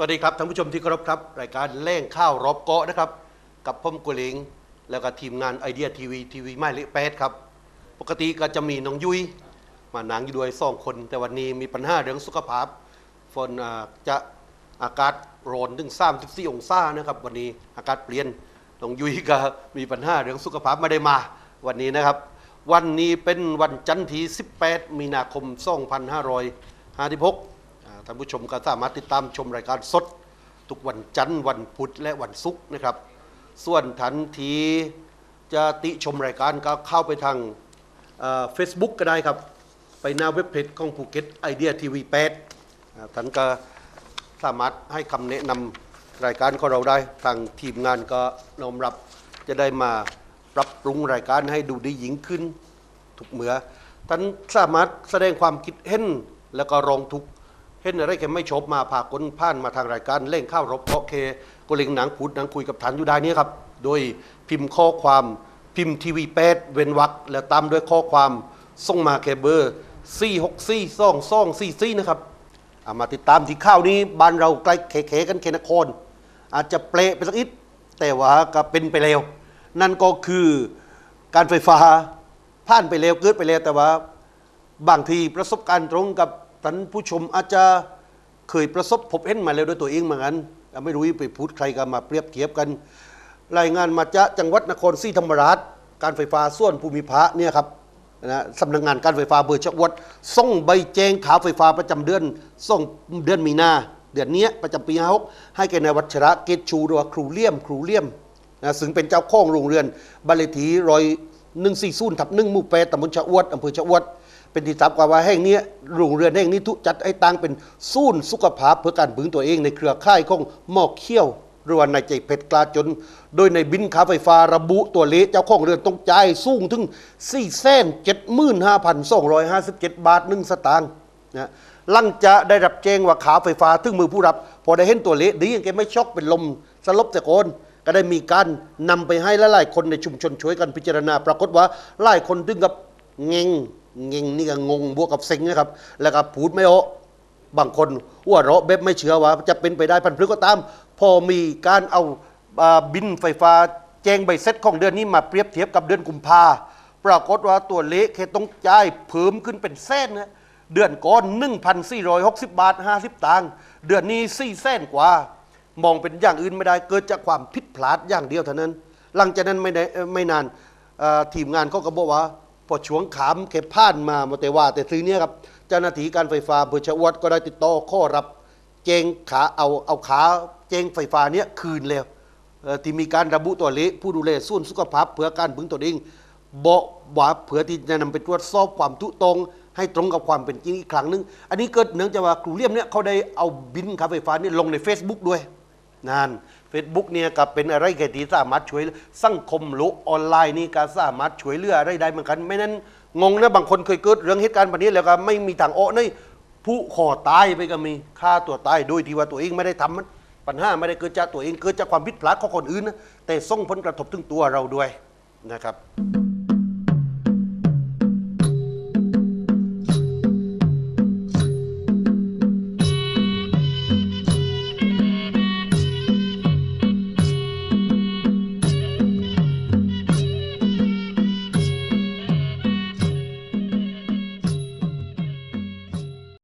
สวัสดีครับท่านผู้ชมที่เคารพครับ รายการเล่งข้าวรอบเกาะนะครับ กับผมกุลิง แล้วก็ทีมงานไอเดียทีวีทีวีไม่เละแปดครับ ปกติก็จะมีน้องยุ้ยมาหนังอยู่ด้วยสองคน แต่วันนี้มีปัญหาเรื่องสุขภาพฝนอ่าจะอากาศร้อนถึง34องศานะครับ วันนี้อากาศเปลี่ยนน้องยุ้ยก็มีปัญหาเรื่องสุขภาพไม่ได้มา วันนี้นะครับ วันนี้เป็นวันจันทร์ที่18 มีนาคม2556อ่า ท่านผู้ชมก็สามารถติดตามชมรายการสด ทุกวันจันทร์วันพุธและวันศุกร์นะครับ ส่วนทันทีจะติชมรายการก็เข้าไปทางเฟซบุ๊กก็ได้ครับ ไปหน้าเว็บเพจของภูเก็ตไอเดียทีวีแปดท่านก็สามารถให้คำแนะนำรายการของเราได้ ทางทีมงานก็น้อมรับจะได้มาปรับปรุงรายการให้ดูดียิ่งขึ้นทุกเมื่อท่านสามารถแสดงความคิดเห็นแล้วก็ร้องทุกข์ เห็นอะไรแกไม่ชอบมาพากลผ่านมาทางรายการเล่งข้าวรบเพาะเคกลิงหนังพูดหนังคุยกับฐานอยู่ได้นี้ครับ โดยพิมพ์ข้อความพิมพ์ทีวีแปดเว้นวรรคแล้วตามด้วยข้อความส่งมาแคเบอร์4 6 4 2 2 4 4นะครับเอามาติดตามที่ข้าวนี้บ้านเราใกล้เขๆกันเคนครอาจจะเปรไปสักนิดแต่ว่าก็เป็นไปแล้ว นั่นก็คือการไฟฟ้าผ่านไปแล้วเกิดไปแล้วแต่ว่า บางทีประสบการณ์ตรงกับ ท่านผู้ชมอาจจะเคยประสบพบเห็นมาแล้วด้วยตัวเองเหมือนกันไม่รู้ไปพูดใครกันมาเปรียบเทียบกัน รายงานมาจากจังหวัดนครศรีธรรมราช การไฟฟ้าส่วนภูมิภาคเนี่ยครับนะสำนักงานการไฟฟ้าเบอร์ชะอวดส่งใบแจ้งขาไฟฟ้าประจำเดือนส่งเดือนมีนาเดือนนี้ประจำปี56ให้แก่นายวัชระเกตชูหรือว่าครูเลี่ยม ครูเลี่ยมนะซึ่งเป็นเจ้าของโรงเรือนบ้าลทีรอยหนึ่งสี่ศูนย์ทับหนึ่งมู่แปดตำบลชะอวดอำเภอชะอวด เป็นที่ทราบกว่าว่าแห่งเนี้ยโรงเรือนแห่งนี้ทุจัดให้ตังเป็นศูนย์สุขภาพเพื่อการบึงตัวเองในเครือข่ายของหมอกเขี้ยวรว่านใจเพชรกลาจน โดยในบินคาไฟฟ้าระบุตัวเลขเจ้าของเรือนต้องจ่ายสูงถึง 4 7 5 2 5 7 บาทหนึ่งสตางค์นะหลังจะได้รับแจ้งว่าขาไฟฟ้าถึงมือผู้รับ พอได้เห็นตัวเลขดียังแกไม่ช็อกเป็นลมสลบแต่โกนก็ได้มีการนำไปให้หลายๆคนในชุมชนช่วยกันพิจารณา ปรากฏว่าหลายคนถึงกับเงง เงงนี่ก็งงบวกกับเซ็งนะครับ แล้วก็พูดไม่ออกบางคนอ้วเราะแบบไม่เชื่อว่า จะเป็นไปได้พันพลึกก็ตาม พอมีการเอาบินไฟฟ้าแจ้งใบเซ็ตของเดือนนี้มาเปรียบเทียบกับเดือนกุมภาปรากฏว่าตัวเลขแค่ต้องจ่ายเพิ่มขึ้นเป็นแสนนะเดือนก่อน 1,460 บาท 50 ตังค์เดือนนี้4แสนกว่า มองเป็นอย่างอื่นไม่ได้เกิดจากความผิดพลาดอย่างเดียวเท่านั้น หลังจากนั้นไม่ได้ไม่นานทีมงานเขาก็บอกว่า พอช่วงขามแค่ผ่านมามาแต่ว่า แต่ทีเนี้ยครับเจ้าหน้าที่การไฟฟ้าเภอชะอวดก็ได้ติดต่อข้อรับแจงขาเอาเอาขาแจงไฟฟ้าเนี้ยคืนแล้วที่มีการระบุตัวเลขผู้ดูแลส่วนสุขภาพเพื่อการพึงตัวเองบอกว่าเผื่อที่จะนำไปตรวจสอบความทุตรงให้ตรงกับความเป็นจริงอีกครั้งหนึง อันนี้เกิดเนื่องจากว่าครูเลี่ยมเนี่ยเขาได้เอาบินค่าไฟฟ้านี่ลงใน Facebook ด้วย นั่นเฟซบุ๊กเนี่ยก็เป็นอะไรแค่ที่สามารถช่วยสังคมโลกออนไลน์นี่ก็สามารถช่วยเหลืออะไรได้เหมือนกันไม่นั้นงงนะบางคนเคยเกิดเรื่องเหตุการณ์แบบนี้แล้วก็ไม่มีทางออกนี่ผู้ขอตายไปก็มีฆ่าตัวตายโดยที่ว่าตัวเองไม่ได้ทำมันปัญหาไม่ได้เกิดจากตัวเองเกิดจากความผิดพลาดของคนอื่นนะแต่ส่งผลกระทบถึงตัวเราด้วยนะครับ